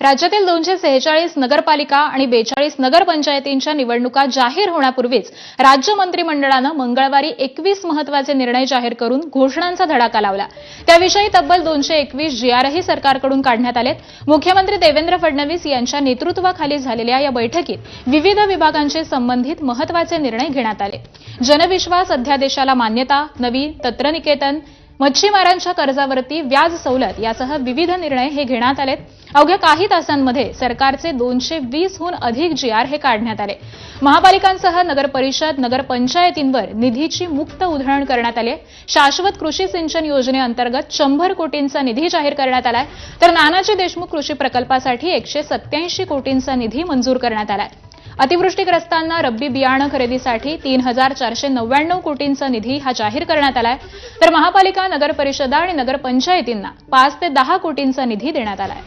राज्यातील दोनशे सेहेचाळीस नगरपालिका आणि बेचाळीस नगरपंचायतींच्या निवडणुका जाहीर होण्यापूर्वीच राज्य मंत्रिमंडळानं मंगळवारी एकवीस महत्त्वाचे निर्णय जाहीर करून घोषणांचा धडाका लावला. त्याविषयी तब्बल दोनशे एकवीस जीआरही सरकारकडून काढण्यात आलेत. मुख्यमंत्री देवेंद्र फडणवीस यांच्या नेतृत्वाखाली झालेल्या या बैठकीत विविध विभागांशी संबंधित महत्त्वाचे निर्णय घेण्यात आले. जनविश्वास अध्यादेशाला मान्यता नवी तंत्रनिकेतन मच्छीमारांच्या कर्जावरती व्याज सवलत यासह विविध निर्णय हे घेण्यात आलेत. अवघ्या काही तासांमध्ये सरकारचे दोनशे वीसहून अधिक जीआर हे काढण्यात आले. महापालिकांसह नगरपरिषद नगरपंचायतींवर निधीची मुक्त उधळण करण्यात आली शाश्वत कृषी सिंचन योजनेअंतर्गत शंभर कोटींचा निधी जाहीर करण्यात आलाय. तर नानाजी देशमुख कृषी प्रकल्पासाठी एकशे सत्याऐंशी कोटींचा निधी मंजूर करण्यात आलाय. अतिवृष्टीग्रस्तांना रब्बी बियाणं खरेदीसाठी तीन हजार चारशे नव्याण्णव कोटींचा निधी हा जाहीर करण्यात आलाय. तर महापालिका नगरपरिषदा आणि नगरपंचायतींना पाच ते दहा कोटींचा निधी देण्यात आलाय.